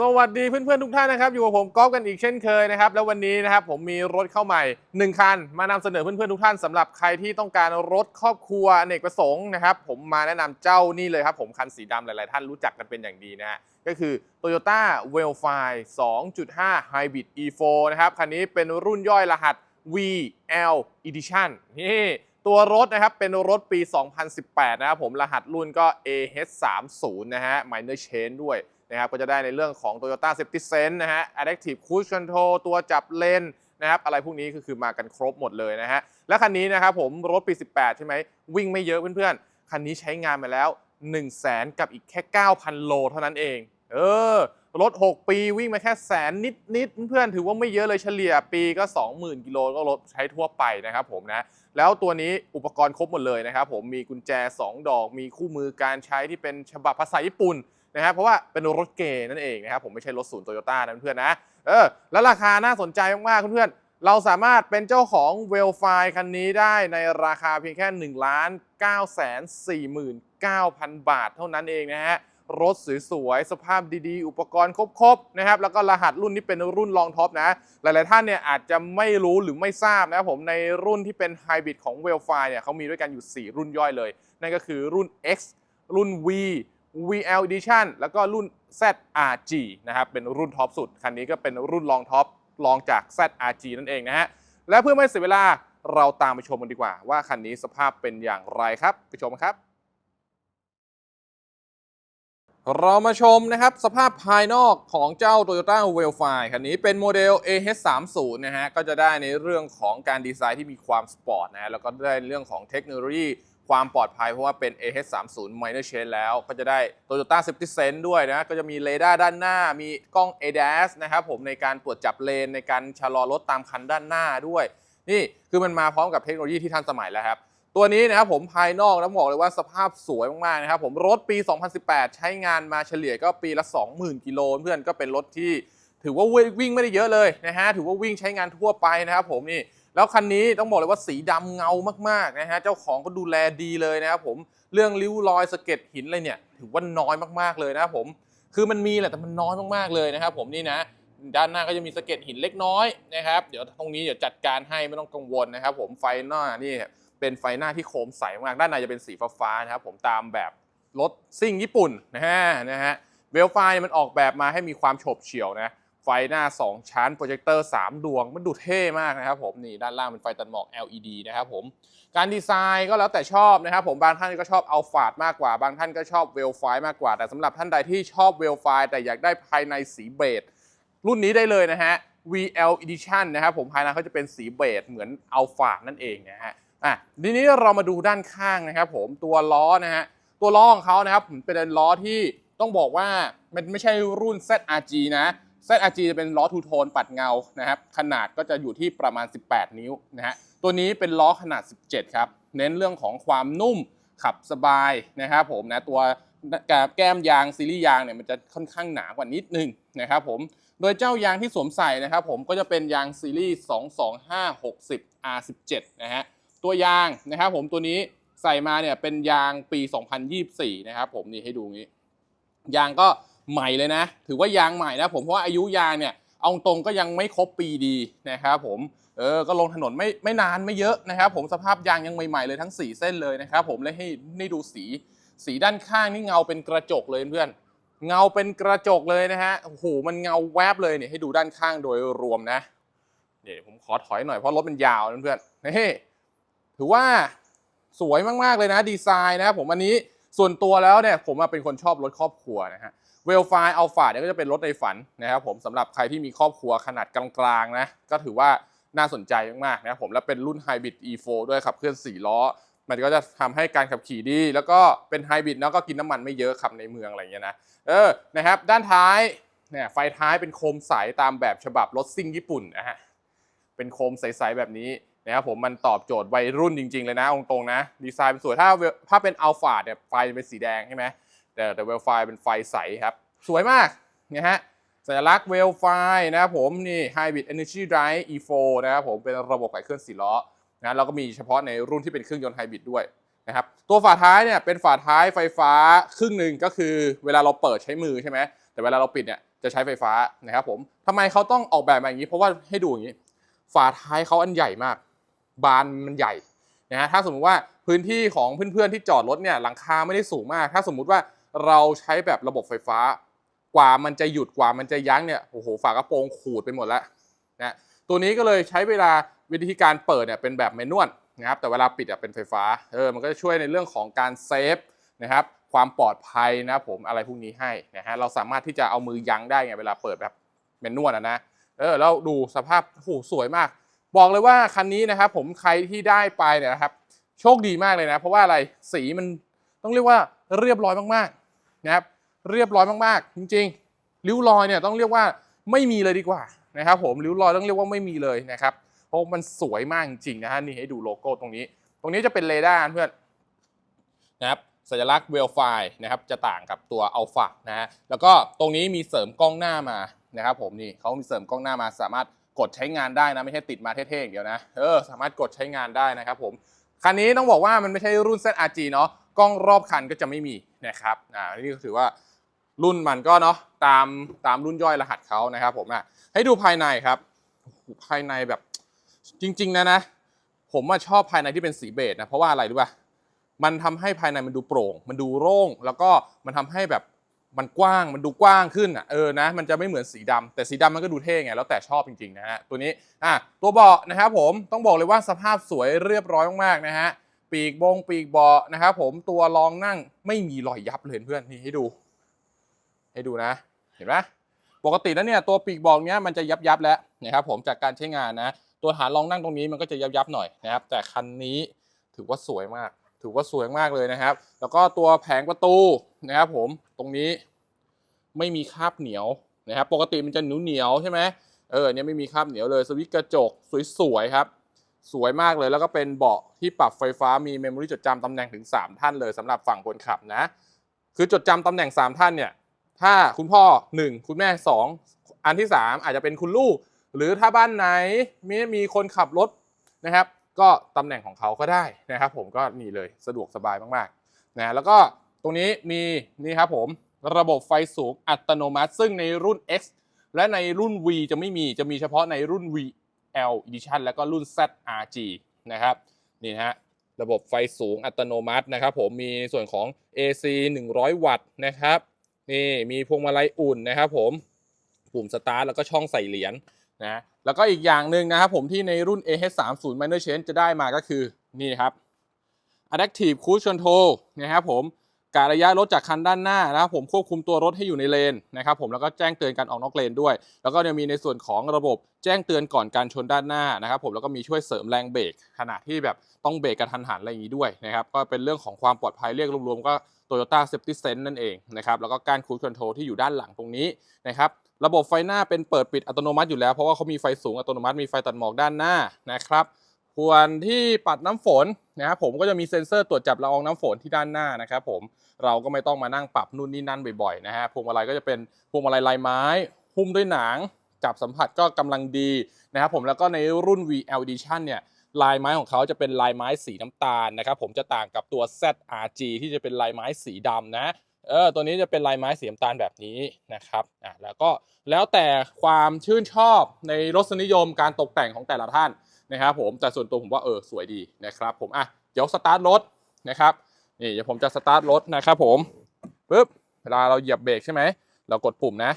สวัสดีเพื่อนๆทุกท่านนะครับ อยู่กับผมก๊อฟกันอีกเช่นเคยนะครับ แล้ววันนี้นะครับผมมีรถเข้าใหม่ 1 คัน มานำเสนอเพื่อนๆทุกท่านสำหรับใครที่ต้องการรถครอบครัวอเนกประสงค์นะครับ ผมมาแนะนำเจ้านี่เลยครับผมคันสีดำหลายๆ ท่านรู้จักกันเป็นอย่างดีนะฮะก็คือ Toyota w e l f i 2.5 Hybrid E4 นะครับคันนี้เป็นรุ่นย่อยรหัส VL Edition นี่ตัวรถนะครับเป็นรถปี 2018 นะครับผมรหัสรุ่นก็ AH30 นะฮะ minor change ด้วย นะครับก็จะได้ในเรื่องของ Toyota Safety Sense นะฮะ Adaptive Cruise Control ตัวจับเลนนะครับอะไรพวกนี้ก็คือมากันครบหมดเลยนะฮะ และคันนี้นะครับผมรถปี 18 ใช่ไหมวิ่งไม่เยอะเพื่อนๆ คันนี้ใช้งานมาแล้ว 1 0 0 0 0แสนกับอีกแค่ 9,000 โลเท่านั้นเอง เออรถ 6 ปีวิ่งมาแค่แสนนิดๆเพื่อนๆถือว่าไม่เยอะเลยเฉลี่ยปีก็ 20,000 กิโลก็รถใช้ทั่วไปนะครับผมนะ แล้วตัวนี้อุปกรณ์ครบหมดเลยนะครับผมมีกุญแจ 2 ดอก มีคู่มือการใช้ที่เป็นฉบับภาษาญี่ปุ่น นะครับเพราะว่าเป็นรถเกย์นั่นเองนะครับผมไม่ใช่รถศูนย์โตโยต้านะเพื่อนนะเออแล้วราคาน่าสนใจมากๆเพื่อนๆเราสามารถเป็นเจ้าของเวลไฟคันนี้ได้ในราคาเพียงแค่1นึ่งล้านเก้าแสนสี่หมื่นเก้าพันบาทเท่านั้นเองนะฮะรถสวยๆ สภาพดีๆ อุปกรณ์ครบๆ นะครับ แล้วก็รหัสรุ่นนี้เป็นรุ่นรองท็อปนะ หลายๆ ท่านเนี่ยอาจจะไม่รู้หรือไม่ทราบนะครับผม ในรุ่นที่เป็นไฮบริดของเวลไฟเนี่ยเขามีด้วยกันอยู่ 4 รุ่นย่อยเลย นั่นก็คือรุ่น X รุ่น V VL Edition แล้วก็รุ่น ZRG นะครับเป็นรุ่นท็อปสุด คันนี้ก็เป็นรุ่นรองท็อปรองจาก ZRG นั่นเองนะฮะและเพื่อไม่เสียเวลาเราตามไปชมกันดีกว่า ว่าคันนี้สภาพเป็นอย่างไรครับไปชมกันครับ เรามาชมนะครับสภาพภายนอกของเจ้า Toyota w e l f i คันนี้เป็นโมเดล AH30 นะฮะก็จะได้ในเรื่องของการดีไซน์ที่มีความสปอร์ตนะฮะแล้วก็ได้เรื่องของเทคโนโลยี ความปลอดภัยเพราะว่าเป็น AH30 minor change แล้ว ก็จะได้ Toyota Safety Sense ด้วยนะ ก็จะมีเรดาร์ด้านหน้า มีกล้อง ADAS นะครับผมในการตรวจจับเลนในการชะลอรถตามคันด้านหน้าด้วย นี่คือมันมาพร้อมกับเทคโนโลยีที่ทันสมัยแล้วครับ ตัวนี้นะครับผมภายนอกแล้วบอกเลยว่าสภาพสวยมากๆนะครับผมรถปี 2018 ใช้งานมาเฉลี่ยก็ปีละ 20,000 กิโลเพื่อนก็เป็นรถที่ถือว่าวิ่งไม่ได้เยอะเลยนะฮะถือว่าวิ่งใช้งานทั่วไปนะครับผมนี่ แล้วคันนี้ต้องบอกเลยว่าสีดำเงามากๆนะฮะเจ้าของก็ดูแลดีเลยนะครับผมเรื่องริ้วรอยสะเก็ดหินอะไรเนี่ยถือว่าน้อยมากๆเลยนะครับผมคือมันมีแหละแต่มันน้อยมากๆเลยนะครับผมนี่นะด้านหน้าก็จะมีสะเก็ดหินเล็กน้อยนะครับเดี๋ยวตรงนี้เดี๋ยวจัดการให้ไม่ต้องกังวลนะครับ ผมไฟหน้านี่เป็นไฟหน้าที่โคมใสมากด้านในจะเป็นสีฟ้าๆนะครับผมตามแบบรถซิ่งญี่ปุ่นนะฮะนะฮะเวลไฟมันออกแบบมาให้มีความโฉบเฉี่ยวนะ ไฟหน้า 2 ชั้นโปรเจคเตอร์ 3 ดวง มันดูเท่มากนะครับผมนี่ด้านล่างเป็นไฟตัดหมอก LED นะครับผมการดีไซน์ก็แล้วแต่ชอบนะครับผมบางท่านก็ชอบเอาฟาดมากกว่า บางท่านก็ชอบเวลไฟมากกว่า แต่สำหรับท่านใดที่ชอบเวลไฟแต่อยากได้ภายในสีเบจรุ่นนี้ได้เลยนะฮะ VL Edition นะครับผมภายในเขาจะเป็นสีเบจเหมือนเอัลฟานั่นเองนะฮะอะทีนี้เรามาดูด้านข้างนะครับผมตัวล้อนะฮะตัวล้อของเขานะครับเป็นล้อที่ต้องบอกว่ามันไม่ใช่รุ่น ZRG นะ ZRG จะเป็นล้อทูโทนปัดเงานะครับ ขนาดก็จะอยู่ที่ประมาณ 18 นิ้วนะฮะ ตัวนี้เป็นล้อขนาด 17 ครับ เน้นเรื่องของความนุ่มขับสบายนะครับผมนะตัวแก้มยางซีรีส์ยางเนี่ยมันจะค่อนข้างหนากว่านิดนึงนะครับผม โดยเจ้ายางที่สวมใส่นะครับผมก็จะเป็นยางซีรีส์ 22560 R17 นะฮะ ตัวยางนะครับผมตัวนี้ใส่มาเนี่ยเป็นยางปี 2024 นะครับผมนี่ให้ดูงี้ ยางก็ ใหม่เลยนะ ถือว่ายางใหม่นะผมเพราะว่าอายุยางเนี่ยเอาตรงก็ยังไม่ครบปีดีนะครับผมเออก็ลงถนนไม่ไม่นานไม่เยอะนะครับ ผมสภาพยางยังใหม่ๆเลยทั้ง 4 เส้นเลยนะครับผมและให้ให้ดูสีสีด้านข้างนี่เงาเป็นกระจกเลยเพื่อนเงาเป็นกระจกเลยนะฮะโอ้โหมันเงาแวบเลยเนี่ยให้ดูด้านข้างโดยรวมนะเดี๋ยวผมขอถอยหน่อยเพราะรถมันยาวนะเพื่อนนี่ถือว่าสวยมากๆเลยนะดีไซน์นะผมอันนี้ส่วนตัวแล้วเนี่ยผมเป็นคนชอบรถครอบครัวนะฮะ เวลไฟอัลฟาเนี่ยก็จะเป็นรถในฝันนะครับผมสำหรับใครที่มีครอบครัวขนาดกลางๆนะก็ถือว่าน่าสนใจมากๆนะครับผมและเป็นรุ่นไฮบริด E4 ด้วยขับเคลื่อน 4 ล้อ มันก็จะทำให้การขับขี่ดี แล้วก็เป็นไฮบริดแล้วก็กินน้ำมันไม่เยอะขับในเมืองอะไรอย่างเงี้ยนะเออนะครับด้านท้ายเนี่ยไฟท้ายเป็นโคมใสตามแบบฉบับรถซิ่งญี่ปุ่นนะฮะเป็นโคมใสๆแบบนี้นะครับผมมันตอบโจทย์วัยรุ่นจริง ๆ เลยนะตรงๆนะดีไซน์เป็นสวยถ้าถ้าเป็นอัลฟาเนี่ยไฟเป็นสีแดงใช่ไหม แต่แต่เวลไฟเป็นไฟใสครับ สวยมากนะฮะสัญลักษณ์เวลไฟนะครับผมนี่ Hybrid Energy Drive E4 นะครับผมเป็นระบบขับเคลื่อน4ล้อนะแล้วก็มีเฉพาะในรุ่นที่เป็นเครื่องยนต์ไฮบริดด้วยนะครับตัวฝาท้ายเนี่ยเป็นฝาท้ายไฟฟ้าครึ่งหนึ่งก็คือเวลาเราเปิดใช้มือใช่ไหมแต่เวลาเราปิดเนี่ยจะใช้ไฟฟ้านะครับผมทำไมเขาต้องออกแบบมาอย่างนี้ เพราะว่าให้ดูอย่างนี้ ฝาท้ายเขาอันใหญ่มาก บานมันใหญ่นะฮะถ้าสมมุติว่าพื้นที่ของเพื่อนๆที่จอดรถเนี่ยหลังคาไม่ได้สูงมาก ถ้าสมมุติว่า เราใช้แบบระบบไฟฟ้า กว่ามันจะหยุดกว่ามันจะยั้งเนี่ยโอ้โหฝากระโปรงขูดไปหมดแล้วนะตัวนี้ก็เลยใช้เวลาวิธีการเปิดเนี่ยเป็นแบบแมนนวลนะครับแต่เวลาปิดอะเป็นไฟฟ้าเออมันก็จะช่วยในเรื่องของการเซฟนะครับความปลอดภัยนะครับผมอะไรพวกนี้ให้นะฮะเราสามารถที่จะเอามือยั้งได้ไงเวลาเปิดแบบแมนนวลอะนะเออแล้วดูสภาพโอ้โหสวยมาก บอกเลยว่าคันนี้นะครับผมใครที่ได้ไปเนี่ยนะครับโชคดีมากเลยนะ เพราะว่าอะไรสีมันต้องเรียกว่าเรียบร้อยมากๆ นะครับเรียบร้อยมากๆ จริงๆริ้วรอยเนี่ยต้องเรียกว่าไม่มีเลยดีกว่านะครับผมริ้วรอยต้องเรียกว่าไม่มีเลยนะครับเพราะมันสวยมากจริงๆนะฮะนี่ให้ดูโลโก้ตรงนี้ ตรงนี้จะเป็นเรดาร์เพื่อนนะครับสัญลักษณ์เวลไฟนะครับจะต่างกับตัวอัลฟานะฮะแล้วก็ตรงนี้มีเสริมกล้องหน้ามานะครับผมนี่เขามีเสริมกล้องหน้ามาสามารถกดใช้งานได้นะไม่ใช่ติดมาเท่ๆอย่างเดียวนะเออสามารถกดใช้งานได้นะครับผมคันนี้ต้องบอกว่ามันไม่ใช่รุ่น ZRG เนาะ กล้องรอบคันก็จะไม่มีนะครับอ่านี่ก็ถือว่ารุ่นมันก็เนาะตามตามรุ่นย่อยรหัสเขานะครับผมอะให้ดูภายในครับภายในแบบจริง ๆ นะนะ ผมอะชอบภายในที่เป็นสีเบจนะเพราะว่าอะไรรู้ป่ะมันทำให้ภายในมันดูโปร่ง มันดูโล่งแล้วก็มันทำให้แบบมันกว้างมันดูกว้างขึ้นอะเออนะมันจะไม่เหมือนสีดำแต่สีดำมันก็ดูเท่ไงแล้วแต่ชอบจริงๆนะฮะตัวนี้อะตัวเบาะนะครับผมต้องบอกเลยว่าสภาพสวยเรียบร้อยมากๆนะฮะ ปีกบงปีกเบาะนะครับผมตัวรองนั่งไม่มีรอยยับเลยเพื่อนนี่ให้ดู ให้ดูนะ เห็นไหมปกติแล้วเนี่ยตัวปีกบอกเนี้ยมันจะยับยับแล้วนะครับผมจากการใช้งานนะ ตัวฐานรองนั่งตรงนี้มันก็จะยับยับหน่อยนะครับ แต่คันนี้ถือว่าสวยมาก ถือว่าสวยมากเลยนะครับ แล้วก็ตัวแผงประตูนะครับผมตรงนี้ไม่มีคราบเหนียวนะครับ ปกติมันจะเหนียวเหนียวใช่ไหมเออเนี่ยไม่มีคราบเหนียวเลยสวิตช์กระจกสวยๆครับ สวยมากเลย แล้วก็เป็นเบาะที่ปรับไฟฟ้ามีเมมโมรี่จดจำตำแหน่งถึง 3 ท่านเลยสำหรับฝั่งคนขับนะ คือจดจำตำแหน่ง 3 ท่านเนี่ย ถ้าคุณพ่อ 1 คุณแม่ 2 อันที่ 3 อาจจะเป็นคุณลูก หรือถ้าบ้านไหนมีมีคนขับรถนะครับ ก็ตำแหน่งของเขาก็ได้นะครับ ผมก็นี่เลยสะดวกสบายมากๆนะแล้วก็ตรงนี้มีนี่ครับผมระบบไฟสูงอัตโนมัติ ซึ่งในรุ่น X และในรุ่น V จะไม่มีจะมีเฉพาะในรุ่น L Edition แล้วก็รุ่น ZRG นะครับนี่ฮะระบบไฟสูงอัตโนมัตินะครับ ผมมีส่วนของ AC 100 วัตต์นะครับนี่มีพวงมาลัยอุ่นนะครับ ผมปุ่มสตาร์ทแล้วก็ช่องใส่เหรียญนะแล้วก็อีกอย่างหนึ่งนะครับผมที่ในรุ่น AH30 Minor Change จะได้มาก็คือนี่ครับ Adaptive Cruise Control นะครับผม กะระยะรถจากคันด้านหน้านะครับผมควบคุมตัวรถให้อยู่ในเลนนะครับผมแล้วก็แจ้งเตือนการออกนอกเลนด้วย แล้วก็ยังมีในส่วนของระบบแจ้งเตือนก่อนการชนด้านหน้านะครับผมแล้วก็มีช่วยเสริมแรงเบรกขณะที่แบบต้องเบรกกระทันหันอะไรอย่างนี้ด้วยนะครับก็เป็นเรื่องของความปลอดภัยเรียกรวมๆก็ Toyota Safety Sense นั่นเองนะครับแล้วก็การคู i คอนโทรลที่อยู่ด้านหลังตรงนี้นะครับระบบไฟหน้าเป็นเปิดปิดอัตโนมัติอยู่แล้วเพราะว่าเขามีไฟสูงอัตโนมัติมีไฟตัดหมอกด้านหน้านะครับ ส่วนที่ปัดน้ำฝนนะครับผมก็จะมีเซ็นเซอร์ตรวจจับละอองน้ำฝนที่ด้านหน้านะครับผมเราก็ไม่ต้องมานั่งปรับนู่นนี่นั่นบ่อยๆนะฮะพวงมาลัยก็จะเป็นพวงมาลัยลายไม้ หุ้มด้วยหนัง จับสัมผัสก็กำลังดีนะครับผมแล้วก็ในรุ่น VL Edition เนี่ยลายไม้ของเขาจะเป็นลายไม้สีน้ำตาลนะครับผมจะต่างกับตัว ZRG ที่จะเป็นลายไม้สีดำนะเออตัวนี้จะเป็นลายไม้สีน้ำตาลแบบนี้นะครับอะแล้วก็แล้วแต่ความชื่นชอบในรสนิยมการตกแต่งของแต่ละท่าน นะครับผมแต่ส่วนตัวผมว่าเออสวยดีนะครับผมอะเดี๋ยวสตาร์ทรถนะครับนี่เดี๋ยวผมจะสตาร์ทรถนะครับผมปึ๊บเวลาเราเหยียบเบรกใช่ไหมเรากดปุ่มนะ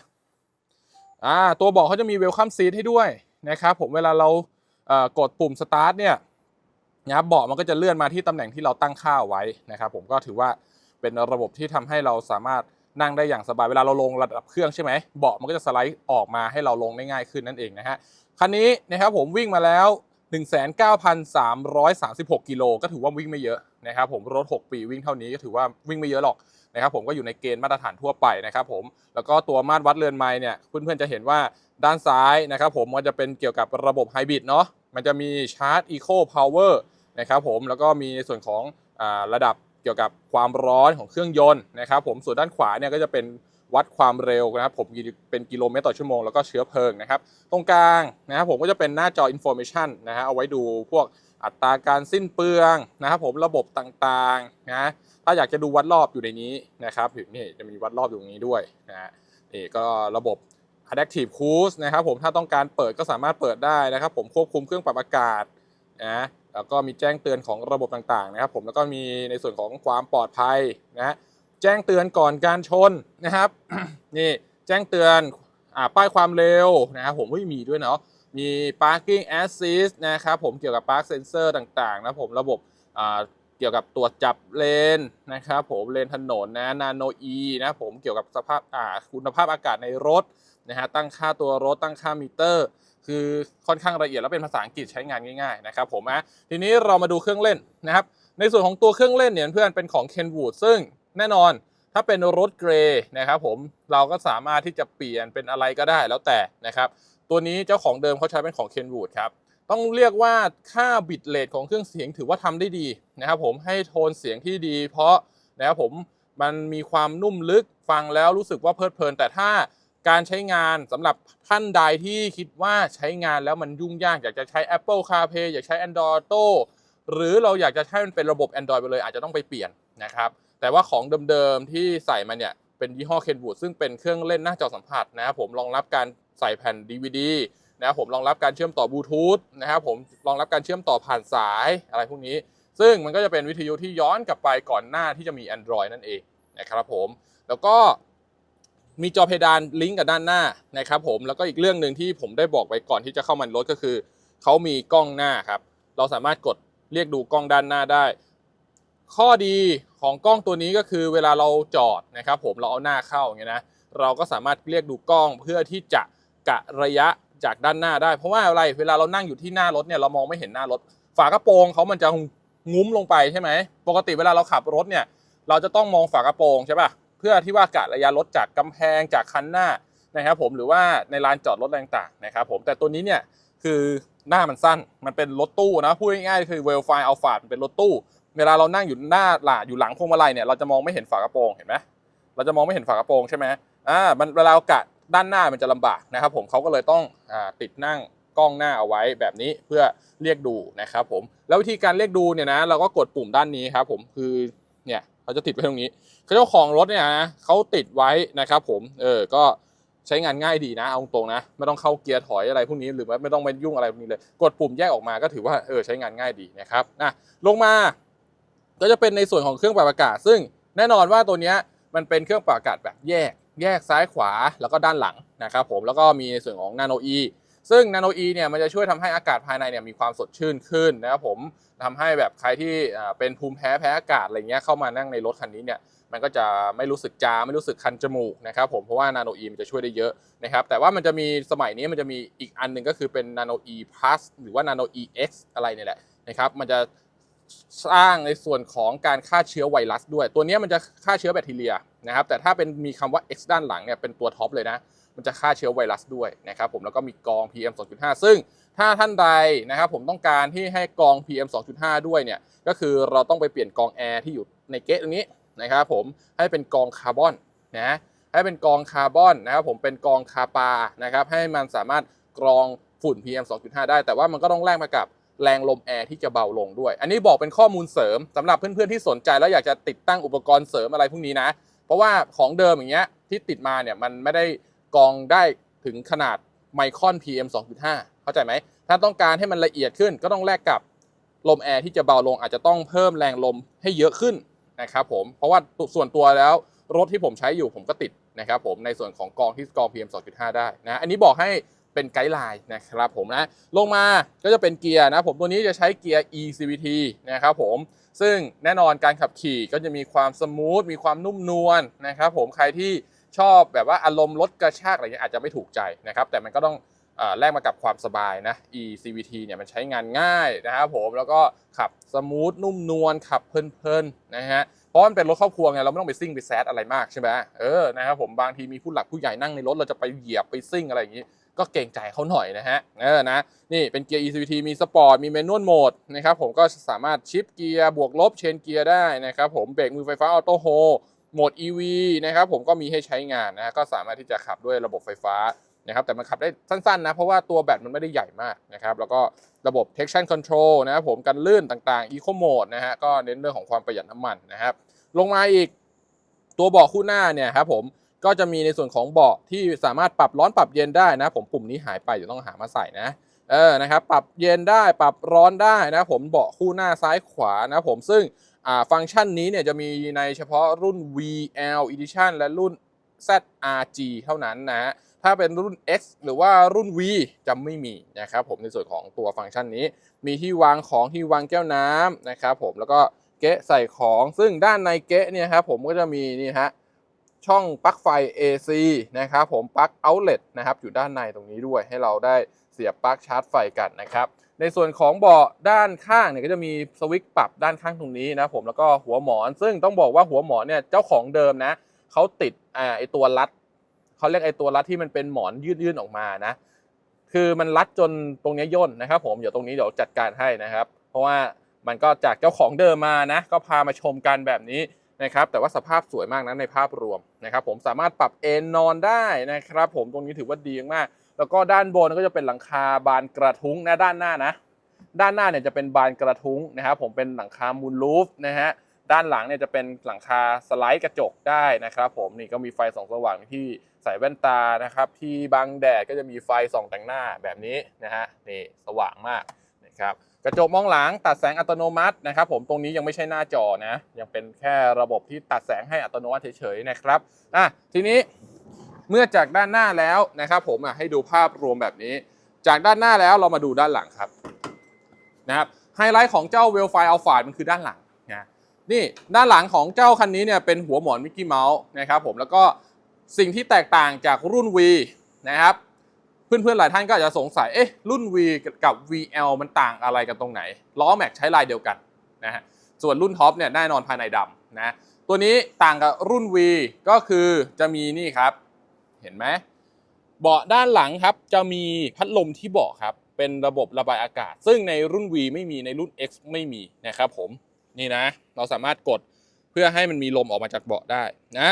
อ่าตัวเบอกเขาจะมีเวลคัมซีทให้ด้วยนะครับผมเวลาเราเอ่อกดปุ่ม start เนี่ยนะครับเบาะมันก็จะเลื่อนมาที่ตำแหน่งที่เราตั้งค่าไว้นะครับผมก็ถือว่าเป็นระบบที่ทำให้เราสามารถนั่งได้อย่างสบายเวลาเราลงระดับเครื่องใช่ไหมเบาะมันก็จะสไลด์ออกมาให้เราลงได้ง่ายขึ้นนั่นเองนะฮะคันนี้นะครับผมวิ่งมาแล้ว 19,336 กิโลก็ถือว่าวิ่งไม่เยอะนะครับผมรถ 6 ปีวิ่งเท่านี้ก็ถือว่าวิ่งไม่เยอะหรอกนะครับผมก็อยู่ในเกณฑ์มาตรฐานทั่วไปนะครับผมแล้วก็ตัวมาตรวัดเรือนไม้เนี่ยเพื่อนๆจะเห็นว่าด้านซ้ายนะครับผมมันจะเป็นเกี่ยวกับระบบไฮบริดเนาะมันจะมีชาร์จ Eco Power นะครับผมแล้วก็มีในส่วนของอระดับเกี่ยวกับความร้อนของเครื่องยนต์นะครับผมส่วนด้านขวาเนี่ยก็จะเป็น วัดความเร็วนะครับผมเป็นกิโลเมตรต่อชั่วโมงแล้วก็เชื้อเพลิงนะครับ ตรงกลางนะครับผมก็จะเป็นหน้าจอ Information นะฮะเอาไว้ดูพวกอัตราการสิ้นเปลืองนะครับผมระบบต่างๆนะถ้าอยากจะดูวัดรอบอยู่ในนี้นะครับนี่จะมีวัดรอบอยู่ตรงนี้ด้วยนะฮะนี่ก็ระบบ Adaptive Cruise นะครับผมถ้าต้องการเปิดก็สามารถเปิดได้นะครับ ผมควบคุมเครื่องปรับอากาศนะแล้วก็มีแจ้งเตือนของระบบต่างๆนะครับ ผมแล้วก็มีในส่วนของความปลอดภัยนะฮะ แจ้งเตือนก่อนการชนนะครับนี่แจ้งเตือนอป้ายความเร็วนะครับผมไม่มีด้วยเนาะมี parking assist นะครับผมเกี่ยวกับ park sensor ต่างๆนะผมระบบเกี่ยวกับตรวจจับเลนนะครับผมเลนถนนนะ nano e นะผมเกี่ยวกับสภาพคุณภาพอากาศในรถนะฮะตั้งค่าตัวรถตั้งค่ามิเตอร์ คือค่อนข้างละเอียดแล้วเป็นภาษาอังกฤษใช้งานง่ายๆนะครับผมนะทีนี้เรามาดูเครื่องเล่นนะครับในส่วนของตัวเครื่องเล่นเนี่ยเพื่อนเป็นของ Kenwood ซึ่ง แน่นอนถ้าเป็นรถเกรย์นะครับผมเราก็สามารถที่จะเปลี่ยนเป็นอะไรก็ได้แล้วแต่นะครับ ตัวนี้เจ้าของเดิมเขาใช้เป็นของ Kenwood ครับต้องเรียกว่าค่าบิตเรทของเครื่องเสียงถือว่าทำได้ดีนะครับผมให้โทนเสียงที่ดี เพราะนะครับผมมันมีความนุ่มลึกฟังแล้วรู้สึกว่าเพลิดเพลิน แต่ถ้าการใช้งานสำหรับท่านใดที่คิดว่าใช้งานแล้วมันยุ่งยาก อยากจะใช้ Apple CarPlay อยากใช้ Android Auto หรือเราอยากจะให้มันเป็นระบบ Android ไปเลยอาจจะต้องไปเปลี่ยนนะครับ แต่ว่าของเดิมๆที่ใส่มาเนี่ยเป็นยี่ห้อ Kenwood ซึ่งเป็นเครื่องเล่นหน้าจอสัมผัสนะครับผมรองรับการใส่แผ่น DVD นะครับผมรองรับการเชื่อมต่อบลูทูธนะครับผมรองรับการเชื่อมต่อผ่านสายอะไรพวกนี้ ซึ่งมันก็จะเป็นวิทยุที่ย้อนกลับไปก่อนหน้าที่จะมี Android นั่นเองนะครับผม แล้วก็มีจอเพดานลิงก์กับด้านหน้านะครับผมแล้วก็อีกเรื่องหนึ่งที่ผมได้บอกไปก่อนที่จะเข้ามันรถก็คือเขามีกล้องหน้าครับ เราสามารถกดเรียกดูกล้องด้านหน้าได้ ข้อดีของกล้องตัวนี้ก็คือเวลาเราจอดนะครับ ผมเราเอาหน้าเข้าอย่างเงี้ยนะเราก็สามารถเรียกดูกล้องเพื่อที่จะกะระยะจากด้านหน้าได้ เพราะว่าอะไรเวลาเรานั่งอยู่ที่หน้ารถเนี่ยเรามองไม่เห็นหน้ารถ ฝากระโปรงเขามันจะงุ้มลงไปใช่ไหมปกติเวลาเราขับรถเนี่ยเราจะต้องมองฝากระโปรงใช่ป่ะเพื่อที่ว่ากะระยะรถจากกำแพงจากคันหน้านะครับผมหรือว่าในลานจอดรถต่างๆนะครับผมแต่ตัวนี้เนี่ยคือหน้ามันสั้นมันเป็นรถตู้นะพูดง่ายๆคือเวลไฟอัลฟามันเป็นรถตู้ เวลาเรานั่งอยู่หน้าหลาอยู่หลังพวงมาลัยเนี่ยเราจะมองไม่เห็นฝากระโปรงเห็นไหมเราจะมองไม่เห็นฝากระโปรงใช่ไหมอ่ามันเวลาเรากะด้านหน้ามันจะลำบากนะครับ ผมเขาก็เลยต้องอ่าติดนั่งกล้องหน้าเอาไว้แบบนี้เพื่อเรียกดูนะครับผมแล้ววิธีการเรียกดูเนี่ยนะเราก็กดปุ่มด้านนี้ครับผมคือเนี่ยเขาจะติดไว้ตรงนี้เจ้าของรถเนี่ยนะเขาติดไว้นะครับผมเออก็ใช้งานง่ายดีนะเอาตรงนะไม่ต้องเข้าเกียร์ถอยอะไรพวกนี้หรือว่ไม่ต้องไปยุ่งอะไรพวกนี้เลย กดปุ่มแยกออกมาก็ถือว่าเออใช้งานง่ายดีนะครับนะลงมา ก็จะเป็นในส่วนของเครื่องปรับอากาศ ซึ่งแน่นอนว่าตัวนี้มันเป็นเครื่องปรับอากาศแบบแยก แยกซ้ายขวาแล้วก็ด้านหลังนะครับผมแล้วก็มีในส่วนของ Nano E ซึ่ง Nano E เนี่ยมันจะช่วยทำให้อากาศภายในเนี่ยมีความสดชื่นขึ้นนะครับผมทำให้แบบใครที่เป็นภูมิแพ้แพ้อากาศอะไรเงี้ยเข้ามานั่งในรถคันนี้เนี่ยมันก็จะไม่รู้สึกจามไม่รู้สึกคันจมูกนะครับผมเพราะว่า Nano E มันจะช่วยได้เยอะนะครับแต่ว่ามันจะมีสมัยนี้มันจะมีอีกอันหนึ่งก็คือเป็น Nano E Plus หรือว่า Nano E X อะไรเนี่ยแหละนะครับมันจะ สร้างในส่วนของการฆ่าเชื้อไวรัสด้วย ตัวนี้มันจะฆ่าเชื้อแบคทีเรียนะครับ แต่ถ้าเป็นมีคำว่า X ด้านหลังเนี่ยเป็นตัวท็อปเลยนะ มันจะฆ่าเชื้อไวรัสด้วยนะครับผม แล้วก็มีกอง PM 2.5 ซึ่งถ้าท่านใดนะครับผมต้องการที่ให้กอง PM 2.5 ด้วยเนี่ย ก็คือเราต้องไปเปลี่ยนกองแอร์ที่อยู่ในเกตตรงนี้นะครับผม ให้เป็นกองคาร์บอนนะ ให้เป็นกองคาร์บอนนะครับผม เป็นกองคาปานะครับ ให้มันสามารถกรองฝุ่น PM 2.5 ได้ แต่ว่ามันก็ต้องแลกมากับ แรงลมแอร์ที่จะเบาลงด้วย อันนี้บอกเป็นข้อมูลเสริมสำหรับเพื่อนๆที่สนใจแล้วอยากจะติดตั้งอุปกรณ์เสริมอะไรพวกนี้นะ เพราะว่าของเดิมอย่างเงี้ยที่ติดมาเนี่ยมันไม่ได้กองได้ถึงขนาดไมครอน PM 2.5 เข้าใจไหม ถ้าต้องการให้มันละเอียดขึ้นก็ต้องแลกกับลมแอร์ที่จะเบาลงอาจจะต้องเพิ่มแรงลมให้เยอะขึ้นนะครับผม เพราะว่าส่วนตัวแล้วรถที่ผมใช้อยู่ผมก็ติดนะครับผมในส่วนของกองที่กอง PM 2.5 ได้นะ อันนี้บอกให้ เป็นไกด์ไลน์นะครับผมนะลงมาก็จะเป็นเกียร์นะผมตัวนี้จะใช้เกียร์ eCVT นะครับผมซึ่งแน่นอนการขับขี่ก็จะมีความสมูทมีความนุ่มนวลนะครับผมใครที่ชอบแบบว่าอารมณ์รถกระชากอะไรเงี้ยอาจจะไม่ถูกใจนะครับแต่มันก็ต้องแลกมากับความสบายนะ eCVT เนี่ยมันใช้งานง่ายนะครับผมแล้วก็ขับสมูทนุ่มนวลขับเพลินๆนะฮะเพราะมันเป็นรถครอบครัวไงเราไม่ต้องไปซิ่งไปแซดอะไรมากใช่ไหมเออนะครับผมบางทีมีผู้หลักผู้ใหญ่นั่งในรถเราจะไปเหยียบไปซิ่งอะไรอย่างนี้ ก็เกรงใจเขาหน่อยนะฮะเออนะนี่เป็นเกียร์ eCVT มีสปอร์ตมีเมนวลโหมดนะครับผมก็สามารถชิปเกียร์บวกลบเชนเกียร์ได้นะครับผมเบรกมือไฟฟ้าออโต้โฮโหมด EV นะครับผมก็มีให้ใช้งานนะฮะก็สามารถที่จะขับด้วยระบบไฟฟ้านะครับแต่มันขับได้สั้นๆนะ เพราะว่าตัวแบตมันไม่ได้ใหญ่มากนะครับแล้วก็ระบบ traction control นะครับผมกันลื่นต่างๆ eco mode นะฮะก็เน้นเรื่องของความประหยัดน้ำมันนะครับลงมาอีกตัวเบาะคู่หน้าเนี่ยครับผม ก็จะมีในส่วนของเบาะที่สามารถปรับร้อนปรับเย็นได้นะ ผมปุ่มนี้หายไปเดี๋ยวต้องหามาใส่นะเออนะครับปรับเย็นได้ปรับร้อนได้นะผมเบาะคู่หน้าซ้ายขวานะผมซึ่งฟังก์ชันนี้เนี่ยจะมีในเฉพาะรุ่น VL Edition และรุ่น ZRG เท่านั้นนะฮะถ้าเป็นรุ่น X หรือว่ารุ่น V จะไม่มีนะครับผมในส่วนของตัวฟังก์ชันนี้ มีที่วางของที่วางแก้วน้ำนะครับผมแล้วก็เกะใส่ของซึ่งด้านในเกะเนี่ยครับผมก็จะมีนี่ฮะ ช่องปลั๊กไฟ AC นะครับผมปลั๊ก outlet นะครับอยู่ด้านในตรงนี้ด้วยให้เราได้เสียบปลั๊กชาร์จไฟกันนะครับในส่วนของเบาะด้านข้างเนี่ยก็จะมีสวิตช์ปรับด้านข้างตรงนี้นะผมแล้วก็หัวหมอน ซึ่งต้องบอกว่าหัวหมอนเนี่ยเจ้าของเดิมนะเขาติดอ่าไอตัวรัดเขาเรียกไอตัวรัดที่มันเป็นหมอนยืดๆออกมานะคือมันรัดจนตรงนี้ย่นนะครับ ผมเดี๋ยวตรงนี้เดี๋ยวจัดการให้นะครับ เพราะว่ามันก็จากเจ้าของเดิมมานะ ก็พามาชมกันแบบนี้ นะครับแต่ว่าสภาพสวยมากนะในภาพรวมนะครับผมสามารถปรับเอนนอนได้นะครับผมตรงนี้ถือว่าดีมาก แล้วก็ด้านบนก็จะเป็นหลังคาบานกระทุ้งนะด้านหน้านะ ด้านหน้าเนี่ยจะเป็นบานกระทุ้งนะครับผมเป็นหลังคามูลลูฟนะฮะด้านหลังเนี่ยจะเป็นหลังคาสไลด์กระจกได้นะครับผมนี่ก็มีไฟส่องสว่างที่ใส่แว่นตานะครับที่บังแดดก็จะมีไฟส่องแต่งหน้าแบบนี้นะฮะนี่สว่างมากนะครับ กระจกมองหลังตัดแสงอัตโนมัตินะครับผมตรงนี้ยังไม่ใช่หน้าจอนะยังเป็นแค่ระบบที่ตัดแสงให้อัตโนมัติเฉยๆนะครับอะทีนี้เมื่อจากด้านหน้าแล้วนะครับผมอะให้ดูภาพรวมแบบนี้ จากด้านหน้าแล้วเรามาดูด้านหลังครับนะครับไฮไลท์ของเจ้าเวลไฟอัลฟามันคือด้านหลังนะนี่ด้านหลังของเจ้าคันนี้เนี่ยเป็นหัวหมอนมิกกี้เมาส์นะครับผมแล้วก็สิ่งที่แตกต่างจากรุ่น V นะครับ เพื่อนๆหลายท่านก็อาจจะสงสัย เอ๊ะ รุ่น V กับ VL มันต่างอะไรกันตรงไหน ล้อแม็กใช้ลายเดียวกันนะฮะ ส่วนรุ่นท็อปเนี่ยแน่นอนภายในดำนะ ตัวนี้ต่างกับรุ่น V ก็คือจะมีนี่ครับ เห็นไหม เบาะด้านหลังครับ จะมีพัดลมที่เบาะครับ เป็นระบบระบายอากาศ ซึ่งในรุ่น V ไม่มี ในรุ่น X ไม่มีนะครับผม นี่นะ เราสามารถกด เพื่อให้มันมีลมออกมาจากเบาะได้นะ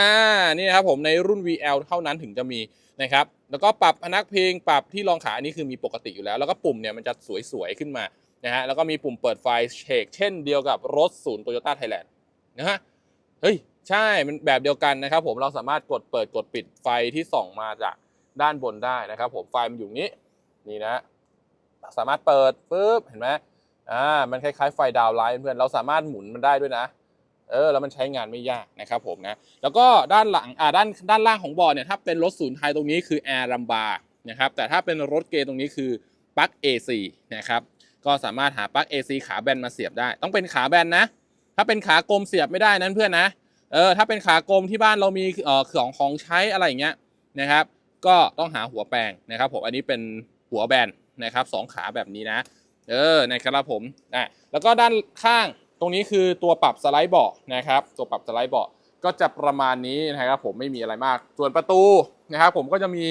นี่นะครับผมในรุ่น VL เท่านั้นถึงจะมีนะครับ แล้วก็ปรับพนักพิงปรับที่รองขาอันนี้คือมีปกติอยู่แล้ว แล้วก็ปุ่มเนี่ยมันจะสวยๆขึ้นมานะฮะแล้วก็มีปุ่มเปิดไฟเชกเช่นเดียวกับรถศูนย์โตโยต้าไทยแลนด์นะฮะเฮ้ยใช่มันแบบเดียวกันนะครับ ผมเราสามารถกดเปิดกดปิดไฟที่ส่องมาจากด้านบนได้นะครับ ผมไฟมันอยู่นี้นี่นะสามารถเปิดปุ๊บเห็นไหมอ่ามันคล้ายๆไฟดาวไลท์เพื่อนเราสามารถหมุนมันได้ด้วยนะ เออแล้วมันใช้งานไม่ยากนะครับผมนะแล้วก็ด้านหลังอ่าด้านด้านล่างของบอร์ดเนี่ยถ้าเป็นรถศูนย์ไทยตรงนี้คือแอร์ลัมบาร์นะครับแต่ถ้าเป็นรถเกตรงนี้คือปลั๊ก AC นะครับก็สามารถหาปลั๊ก AC ขาแบนมาเสียบได้ ต้องเป็นขาแบนนะ ถ้าเป็นขากลมเสียบไม่ได้นั้นเพื่อนนะเออถ้าเป็นขากลมที่บ้านเรามีเอ่อของของใช้อะไรอย่างเงี้ยนะครับ ก็ต้องหาหัวแปลงนะครับผมอันนี้เป็นหัวแบนนะครับสองขาแบบนี้นะ เออนะครับผมอะแล้วก็ด้านข้าง ตรงนี้คือตัวปรับสไลด์เบาะนะครับ ตัวปรับสไลด์เบาะก็จะประมาณนี้นะครับผมไม่มีอะไรมาก ส่วนประตูนะครับผมก็จะมี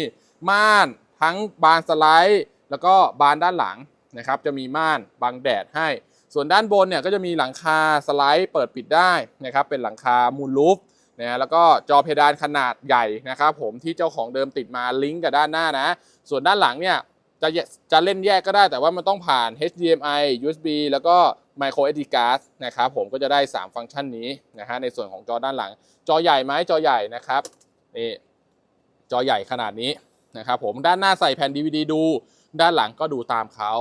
ม่านทั้งบานสไลด์ แล้วก็บานด้านหลังนะครับจะมีม่านบังแดดให้ ส่วนด้านบนเนี่ยก็จะมีหลังคาสไลด์เปิดปิดได้นะครับเป็นหลังคามูลลูฟนะฮะแล้วก็จอเพดานขนาดใหญ่นะครับผมที่เจ้าของเดิมติดมาลิงก์กับด้านหน้านะ ส่วนด้านหลังเนี่ย จะจะเล่นแยกก็ได้แต่ว่ามันต้องผ่าน HDMI USB แล้วก็ Micro SD card นะครับผมก็จะได้ 3 ฟังก์ชันนี้นะฮะในส่วนของจอด้านหลัง จอใหญ่ไหมจอใหญ่นะครับนี่จอใหญ่ขนาดนี้นะครับผมด้านหน้าใส่แผ่น DVD ดู ด้านหลังก็ดูตามเขา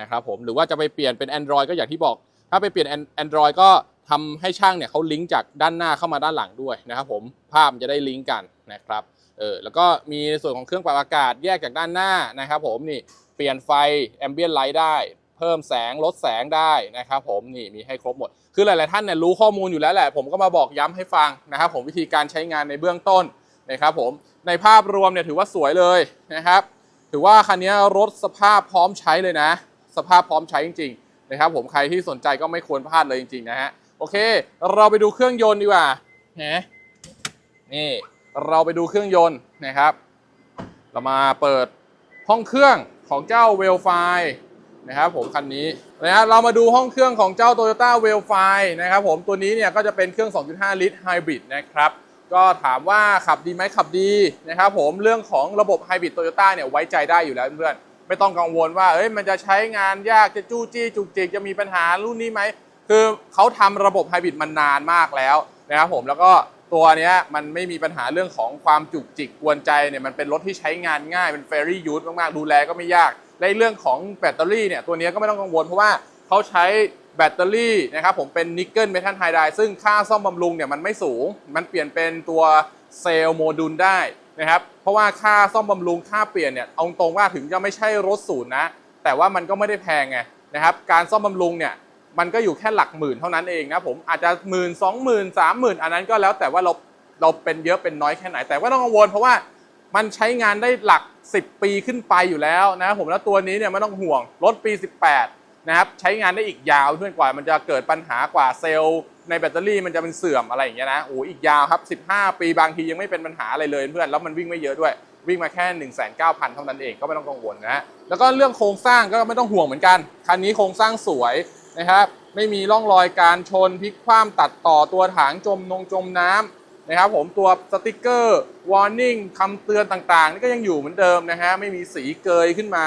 นะครับผมหรือว่าจะไปเปลี่ยนเป็น Android ก็อย่างที่บอก ถ้าไปเปลี่ยน Android ก็ทำให้ช่างเนี่ยเขาลิงก์จากด้านหน้าเข้ามาด้านหลังด้วยนะครับผมภาพมันจะได้ลิงก์กันนะครับ เออแล้วก็มีในส่วนของเครื่องปรับอากาศแยกจากด้านหน้านะครับผมนี่เปลี่ยนไฟแอมเบียนไลท์ได้เพิ่มแสงลดแสงได้นะครับผมนี่มีให้ครบหมด คือหลาย ๆ ท่านเนี่ยรู้ข้อมูลอยู่แล้วแหละ ผมก็มาบอกย้ำให้ฟังนะครับผมวิธีการใช้งานในเบื้องต้นนะครับผมในภาพรวมเนี่ยถือว่าสวยเลยนะครับ ถือว่าคันนี้รถสภาพพร้อมใช้เลยนะ สภาพพร้อมใช้จริง ๆ นะครับผมใครที่สนใจก็ไม่ควรพลาดเลยจริง ๆ นะฮะโอเค เราไปดูเครื่องยนต์ดีกว่านะนี่ เราไปดูเครื่องยนต์นะครับ เรามาเปิดห้องเครื่องของเจ้าเวลไฟนะครับผมคันนี้นะฮะเรามาดูห้องเครื่องของเจ้า Toyota w e l f i นะครับผมตัวนี้เนี่ยก็จะเป็นเครื่อง 2.5 ลิตรไฮบริดนะครับก็ถามว่าขับดีไหมขับดีนะครับผมเรื่องของระบบไฮบริดโตโยต้าเนี่ยไว้ใจได้อยู่แล้วเพื่อนๆไม่ต้องกังวลว่าเอ้ยมันจะใช้งานยากจะจู้จี้จุกจิกจะมีปัญหารุ่นนี้ไหมคือเขาทำระบบไฮบริดมานานมากแล้วนะครับผมแล้วก็ ตัวเนี้ยมันไม่มีปัญหาเรื่องของความจุกจิกกวนใจเนี่ยมันเป็นรถที่ใช้งานง่ายเป็น Ferry Use มากๆ ดูแลก็ไม่ยากและเรื่องของแบตเตอรี่เนี่ยตัวนี้ก็ไม่ต้องกังวลเพราะว่าเขาใช้แบตเตอรี่นะครับผมเป็นนิกเกิลเมทัลไฮไดซึ่งค่าซ่อมบำรุงเนี่ยมันไม่สูง มันเปลี่ยนเป็นตัวเซลล์โมดูลได้นะครับเพราะว่าค่าซ่อมบำรุงค่าเปลี่ยนเนี่ยเอาตรงว่าถึงจะไม่ใช่รถศูนย์นะแต่ว่ามันก็ไม่ได้แพงไงนะครับการซ่อมบำรุงเนี่ย มันก็อยู่แค่หลักหมื่นเท่านั้นเองนะผมอาจจะหมื่นสองหมื่นสามหมื่นอันนั้นก็แล้วแต่ว่าเราเราเป็นเยอะเป็นน้อยแค่ไหน แต่ว่าต้องกังวลเพราะว่ามันใช้งานได้หลัก 10 ปีขึ้นไปอยู่แล้วนะผมแล้วตัวนี้เนี่ยไม่ต้องห่วงรถปี 18 นะครับใช้งานได้อีกยาวเพื่อนกว่า มันจะเกิดปัญหากว่าเซลล์ในแบตเตอรี่มันจะเป็นเสื่อมอะไรอย่างเงี้ยนะโอ้อีกยาวครับ 15 ปีบางทียังไม่เป็นปัญหาอะไรเลยเพื่อนแล้วมันวิ่งไม่เยอะด้วย วิ่งมาแค่ 1 9 0 0 0 เท่านั้นเองก็ไม่ต้องกังวลนะฮะแล้วก็เรื่องโครงสร้างก็ไม่ต้องห่วงเหมือนกันคันนี้โครงสร้างสวยนะครับ ไม่มีร่องรอยการชนพลิกคว่ำตัดต่อตัวถังจมนงจมน้ำนะครับ ผมตัวสติกเกอร์ warning คำเตือนต่างๆนี่ก็ยังอยู่เหมือนเดิมนะฮะไม่มีสีเกยขึ้นมา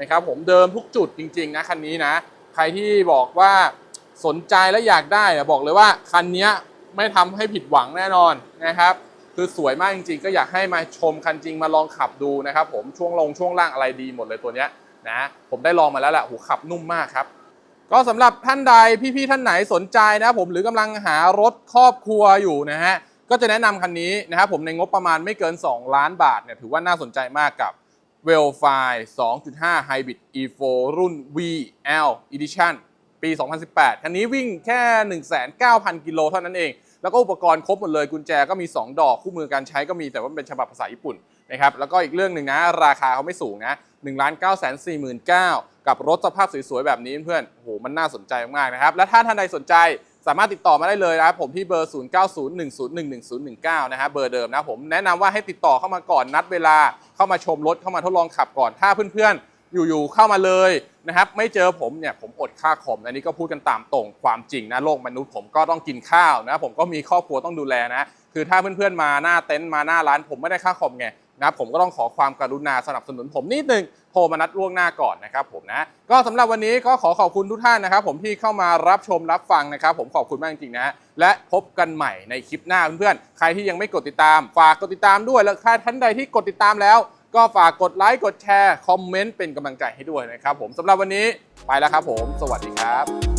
นะครับผมเดิมทุกจุดจริงๆนะคันนี้นะใครที่บอกว่าสนใจและอยากได้บอกเลยว่าคันนี้ไม่ทำให้ผิดหวังแน่นอนนะครับ คือสวยมากจริงๆ ก็อยากให้มาชมคันจริงมาลองขับดูนะครับ ผมช่วงลงช่วงล่างอะไรดีหมดเลยตัวเนี้ยนะผมได้ลองมาแล้วแหละหูขับนุ่มมากครับ ก็สำหรับท่านใดพี่ๆท่านไหนสนใจนะผมหรือกำลังหารถครอบครัวอยู่นะฮะก็จะแนะนำคันนี้นะครับผมในงบประมาณไม่เกิน 2 ล้านบาทเนี่ยถือว่าน่าสนใจมากกับ w e l f i 2.5 Hybrid E4 รุ่น VL Edition ปี 2018 คันนี้วิ่งแค่ 19,000 กิโลเท่านั้นเอง แล้วก็อุปกรณ์ครบหมดเลยกุญแจก็มี 2 ดอกคู่มือการใช้ก็มีแต่ว่าเป็นฉบับภาษาญี่ปุ่นนะครับแล้วก็อีกเรื่องหนึ่งนะ ราคาเขาไม่สูงนะ1 9 4 4 9 0 0 กับรถสภาพสวยๆแบบนี้เพื่อนโอ้โหมันน่าสนใจมากๆนะครับ และถ้าท่านใดสนใจสามารถติดต่อมาได้เลยนะครับผมที่เบอร์ 0901011019 นะฮะเบอร์เดิมนะผมแนะนำว่าให้ติดต่อเข้ามาก่อนนัดเวลาเข้ามาชมรถเข้ามาทดลองขับก่อนถ้าเพื่อนๆ อยู่ๆเข้ามาเลยนะครับไม่เจอผมเนี่ยผมอดค่าคอมอันนี้ก็พูดกันตามตรงความจริงนะโลกมนุษย์ผมก็ต้องกินข้าวนะผมก็มีครอบครัวต้องดูแลนะคือถ้าเพื่อนๆมาหน้าเต็นท์มาหน้าร้านผมไม่ได้ค่าคอมไง นะผมก็ต้องขอความกรุณาสนับสนุนผมนิดนึงโทรมานัดล่วงหน้าก่อนนะครับผมนะก็สำหรับวันนี้ก็ขอขอบคุณทุกท่านนะครับ ผมที่เข้ามารับชมรับฟังนะครับ ผมขอบคุณมากจริงๆนะและพบกันใหม่ในคลิปหน้าเพื่อนๆใครที่ยังไม่กดติดตาม ฝากกดติดตามด้วยแล้วใครท่านใดที่กดติดตามแล้ว ก็ฝากกดไลค์กดแชร์คอมเมนต์เป็นกำลังใจให้ด้วยนะครับ ผมสำหรับวันนี้ไปแล้วครับ ผม สวัสดีครับ